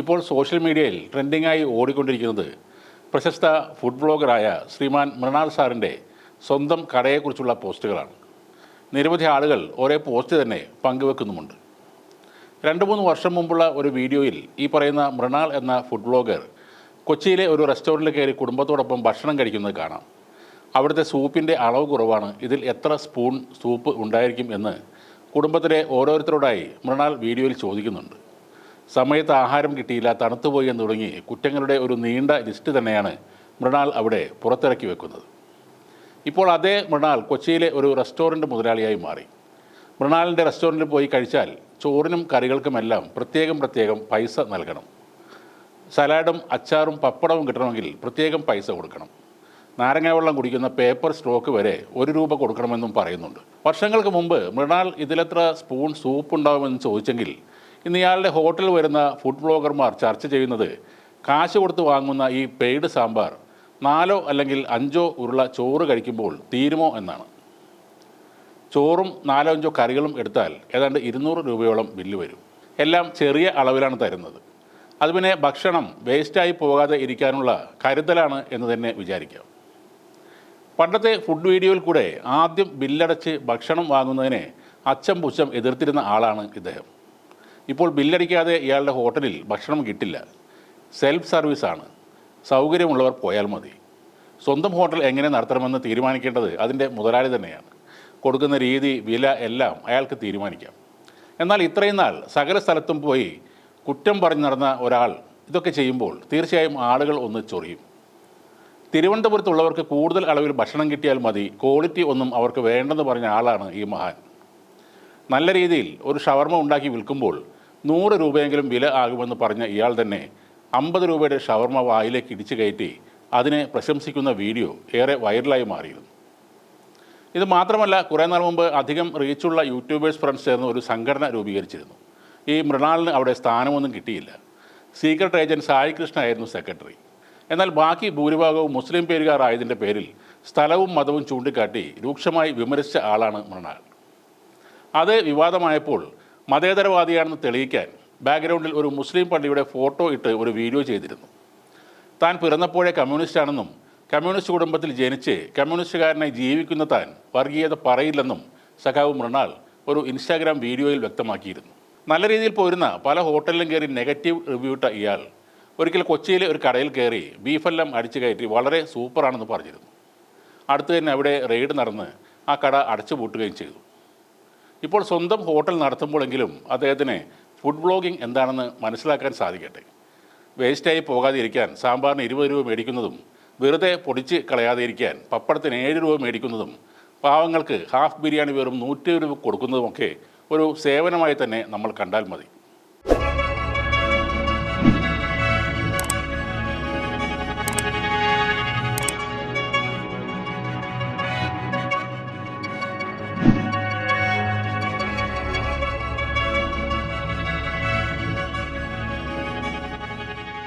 ഇപ്പോൾ സോഷ്യൽ മീഡിയയിൽ ട്രെൻഡിങ്ങായി ഓടിക്കൊണ്ടിരിക്കുന്നത് പ്രശസ്ത ഫുഡ് ബ്ലോഗറായ ശ്രീമാൻ മൃണാൾ സാറിന്റെ സ്വന്തം കടയെക്കുറിച്ചുള്ള പോസ്റ്റുകളാണ്. നിരവധി ആളുകൾ ഒരേ പോസ്റ്റ് തന്നെ പങ്കുവെക്കുന്നുമുണ്ട്. രണ്ട് മൂന്ന് വർഷം മുമ്പുള്ള ഒരു വീഡിയോയിൽ ഈ പറയുന്ന മൃണാൾ എന്ന ഫുഡ് ബ്ലോഗർ കൊച്ചിയിലെ ഒരു റെസ്റ്റോറന്റിൽ കയറി കുടുംബത്തോടൊപ്പം ഭക്ഷണം കഴിക്കുന്നത് കാണാം. അവിടുത്തെ സൂപ്പിന്റെ അളവ് കുറവാണ്. ഇതിൽ എത്ര സ്പൂൺ സൂപ്പ് ഉണ്ടായിരിക്കും എന്ന് കുടുംബത്തിലെ ഓരോരുത്തരോടായി മൃണാൾ വീഡിയോയിൽ ചോദിക്കുന്നുണ്ട്. സമയത്ത് ആഹാരം കിട്ടിയില്ല തണുത്തുപോയി എന്ന് തുടങ്ങി കുറ്റങ്ങളുടെ ഒരു നീണ്ട ലിസ്റ്റ് തന്നെയാണ് മൃണാൾ അവിടെ പുറത്തിറക്കി വെക്കുന്നത്. ഇപ്പോൾ അതേ മൃണാൾ കൊച്ചിയിലെ ഒരു റെസ്റ്റോറന്റ് മുതലാളിയായി മാറി. മൃണാളിന്റെ റെസ്റ്റോറന്റിൽ പോയി കഴിച്ചാൽ ചോറിനും കറികൾക്കുമെല്ലാം പ്രത്യേകം പ്രത്യേകം പൈസ നൽകണം. സലാഡും അച്ചാറും പപ്പടവും കിട്ടണമെങ്കിൽ പ്രത്യേകം പൈസ കൊടുക്കണം. നാരങ്ങ വെള്ളം കുടിക്കുന്ന പേപ്പർ സ്ട്രോക്ക് വരെ ഒരു രൂപ കൊടുക്കണമെന്നും പറയുന്നുണ്ട്. വർഷങ്ങൾക്ക് മുമ്പ് മൃണാൾ ഇതിലെത്ര സ്പൂൺ സൂപ്പ് ഉണ്ടാവുമെന്ന് ചോദിച്ചെങ്കിൽ ഇന്ന് ഇയാളുടെ ഹോട്ടലിൽ വരുന്ന ഫുഡ് ബ്ലോഗർമാർ ചർച്ച ചെയ്യുന്നത് കാശ് കൊടുത്ത് വാങ്ങുന്ന ഈ പെയ്ഡ് സാമ്പാർ നാലോ അല്ലെങ്കിൽ അഞ്ചോ ഉരുള ചോറ് കഴിക്കുമ്പോൾ തീരുമോ എന്നാണ്. ചോറും നാലോ അഞ്ചോ കറികളും എടുത്താൽ ഏതാണ്ട് ഇരുന്നൂറ് രൂപയോളം ബില്ല് വരും. എല്ലാം ചെറിയ അളവിലാണ് തരുന്നത്. അത് പിന്നെ ഭക്ഷണം വേസ്റ്റായി പോകാതെ ഇരിക്കാനുള്ള കരുതലാണ് എന്ന് തന്നെ വിചാരിക്കാം. പണ്ടത്തെ ഫുഡ് വീഡിയോയിൽ കൂടെ ആദ്യം ബില്ലടച്ച് ഭക്ഷണം വാങ്ങുന്നതിനെ അച്ചം പുച്ഛം എതിർത്തിരുന്ന ആളാണ് ഇദ്ദേഹം. ഇപ്പോൾ ബില്ലടിക്കാതെ ഇയാളുടെ ഹോട്ടലിൽ ഭക്ഷണം കിട്ടില്ല. സെൽഫ് സർവീസാണ് സൗകര്യമുള്ളവർ പോയാൽ മതി. സ്വന്തം ഹോട്ടൽ എങ്ങനെ നടത്തണമെന്ന് തീരുമാനിക്കേണ്ടത് അതിന്റെ മുതലാളി തന്നെയാണ്. കൊടുക്കുന്ന രീതി വില എല്ലാം അയാൾക്ക് തീരുമാനിക്കാം. എന്നാൽ ഇത്രയും നാൾ സകല സ്ഥലത്തും പോയി കുറ്റം പറഞ്ഞു നടന്ന ഒരാൾ ഇതൊക്കെ ചെയ്യുമ്പോൾ തീർച്ചയായും ആളുകൾ ഒന്ന് ചൊറിയും. തിരുവനന്തപുരത്തുള്ളവർക്ക് കൂടുതൽ അളവിൽ ഭക്ഷണം കിട്ടിയാൽ മതി. ക്വാളിറ്റി ഒന്നും അവർക്ക് വേണ്ടെന്ന് പറഞ്ഞ ആളാണ് ഈ മഹാൻ. നല്ല രീതിയിൽ ഒരു ഷവർമ ഉണ്ടാക്കി വിൽക്കുമ്പോൾ നൂറ് രൂപയെങ്കിലും വില ആകുമെന്ന് പറഞ്ഞ ഇയാൾ തന്നെ അമ്പത് രൂപയുടെ ഷവർമ വായിലേക്ക് ഇടിച്ചു കയറ്റി അതിനെ പ്രശംസിക്കുന്ന വീഡിയോ ഏറെ വൈറലായി മാറിയിരുന്നു. ഇത് മാത്രമല്ല കുറേ നാൾ മുമ്പ് അധികം റീച്ചുള്ള യൂട്യൂബേഴ്സ് ഫ്രണ്ട്സ് ചേർന്ന് ഒരു സംഘടന രൂപീകരിച്ചിരുന്നു. ഈ മൃണാളിന് അവിടെ സ്ഥാനമൊന്നും കിട്ടിയില്ല. സീക്രട്ട് ഏജന്റ് സായി കൃഷ്ണ ആയിരുന്നു സെക്രട്ടറി എന്നാൽ ബാക്കി ഭൂരിഭാഗവും മുസ്ലിം പേരുകാരായതിന്റെ പേരിൽ സ്ഥലവും മതവും ചൂണ്ടിക്കാട്ടി രൂക്ഷമായി വിമർശിച്ച ആളാണ് മൃണാൾ. അത് വിവാദമായപ്പോൾ മതേതരവാദിയാണെന്ന് തെളിയിക്കാൻ ബാക്ക്ഗ്രൗണ്ടിൽ ഒരു മുസ്ലിം പള്ളിയുടെ ഫോട്ടോ ഇട്ട് ഒരു വീഡിയോ ചെയ്തിരുന്നു. താൻ പിറന്നപ്പോഴേ കമ്മ്യൂണിസ്റ്റാണെന്നും കമ്മ്യൂണിസ്റ്റ് കുടുംബത്തിൽ ജനിച്ച് കമ്മ്യൂണിസ്റ്റുകാരനായി ജീവിക്കുന്ന താൻ വർഗീയത പറയില്ലെന്നും സഖാവ് മൃണാൾ ഒരു ഇൻസ്റ്റാഗ്രാം വീഡിയോയിൽ വ്യക്തമാക്കിയിരുന്നു. നല്ല രീതിയിൽ പോരുന്ന പല ഹോട്ടലിലും കയറി നെഗറ്റീവ് റിവ്യൂ ഇട്ട ഇയാൾ ഒരിക്കൽ കൊച്ചിയിലെ ഒരു കടയിൽ കയറി ബീഫെല്ലാം അടിച്ചു കയറ്റി വളരെ സൂപ്പറാണെന്ന് പറഞ്ഞിരുന്നു. അടുത്ത് തന്നെ അവിടെ റെയ്ഡ് നടന്ന് ആ കട അടച്ചു പൂട്ടുകയും ചെയ്തു. ഇപ്പോൾ സ്വന്തം ഹോട്ടൽ നടത്തുമ്പോഴെങ്കിലും അദ്ദേഹത്തിന് ഫുഡ് ബ്ലോഗിംഗ് എന്താണെന്ന് മനസ്സിലാക്കാൻ സാധിക്കട്ടെ. വേസ്റ്റായി പോകാതിരിക്കാൻ സാമ്പാറിന് ഇരുപത് രൂപ മേടിക്കുന്നതും വെറുതെ പൊടിച്ച് കളയാതെ ഇരിക്കാൻ പപ്പടത്തിന് ഏഴ് രൂപ മേടിക്കുന്നതും പാവങ്ങൾക്ക് ഹാഫ് ബിരിയാണി വെറും നൂറ്റി രൂപ കൊടുക്കുന്നതുമൊക്കെ ഒരു സേവനമായി തന്നെ നമ്മൾ കണ്ടാൽ മതി.